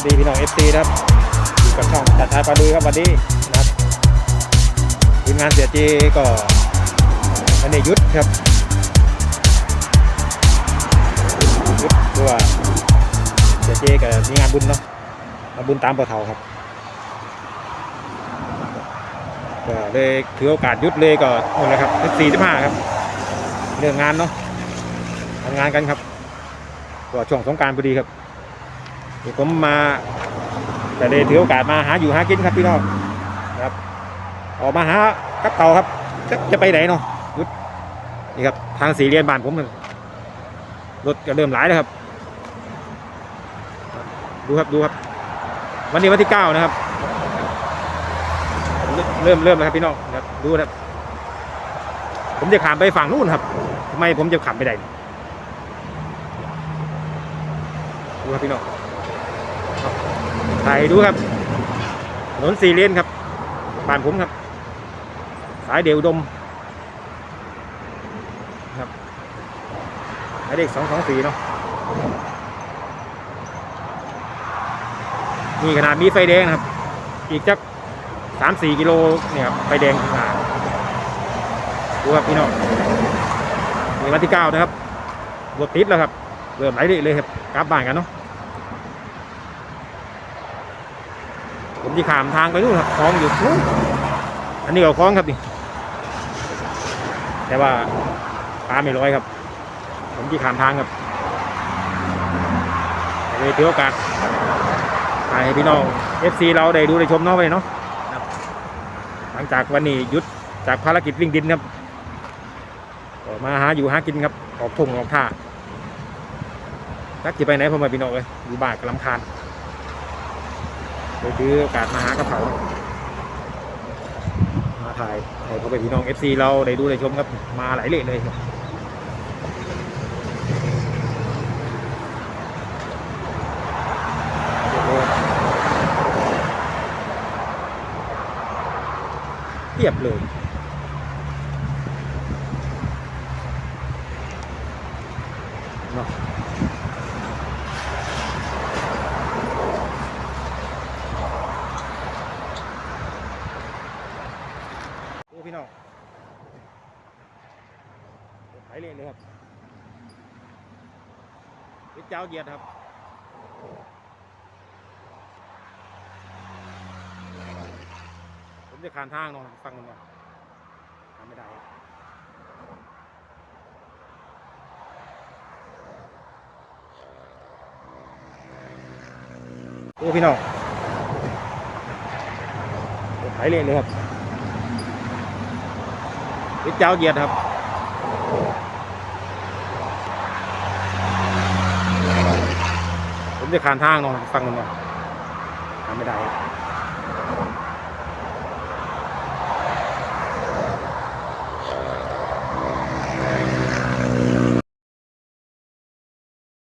วัสดีพี่น้องเอฟซีครับอยู่กับช่องจัดทายปลาดุยครับวันนี้นะครับทีมงานเสียเจก็วันนี้หยุดครับยุดเพราะว่าเสียเจก็มีงานบุญเนาะงานบุญตามปะเทาครับก็เลยถือโอกาสยุดเลยก็หมดแล้วครับสี่สิบห้าครับเรื่องงานเนาะทำงานกันครับก็ช่วงสงการพอดีครับ เดี๋ยวผมมาแต่เลยถือโอกาสมาหาอยู่หากินครับพี่น้องนะครับ ออกมาหากับเต่าครับ จะจะไปไหนเนาะนี่ครับทางสี่เรียนบ้านผมรถก็เริ่มหลายแล้วครับ ดูครับดูครับ วันนี้วันที่เก้านะครับ เริ่มเริ่มแล้วครับพี่น้องนะครับดูครับผมจะขามไปฝั่งนู้นครับทำไมผมจะขับไปได้ดูครับพี่น้อง ถ่ายให้ดูครับถนนสี่เลนครับบ้านผมครับ สายเดียวดมครับหมายเลขสองสองสี่เนาะนี่ขนาดมีไฟแดงนะครับ อีกจักสามสี่กิโลเนี่ยครับไฟแดงขึ้นมาดูครับพี่น้องนี่วันที่เก้านะครับรถติดแล้วครับเริ่มไหลเลยครับกลับบ้านกันเนาะ ผมที่ขามทางไปนู่นครับคลองอยู่นู่นอันนี้ก็คลองครับนี่แต่ว่าปลาไม่ร้อยครับ ผมที่ขามทางครับเลยถือโอกาสถ่ายให้พี่น้อง FC เราได้ดูได้ชมเนาะไปเนาะหลังจากวันนี้หยุดจากภารกิจวิ่งดินครับก็มาหาอยู่หากินครับออกทุ่งออกท่านักจะไปไหนพ่อแม่พี่น้องเลยอยู่บ้านกำลังคาน เลยถือโอกาสมาหากระเผามาถ่ายให้พ่อแม่พี่น้องเอฟซีเราได้ดูได้ชมครับมาหลายเลขเลยครับเทียบเลย เนาะดู พี่น้องไหลเลยเลยครับวิเจ้าเหยียดครับผมจะขานทางเนาะฟังมันเนาะทำไม่ได้ครับดูพี่น้องไหลเลยเลยครับ วิเจ้าเหยียดครับผมจะขานทางเนาะฟังมันเนาะทำไม่ได้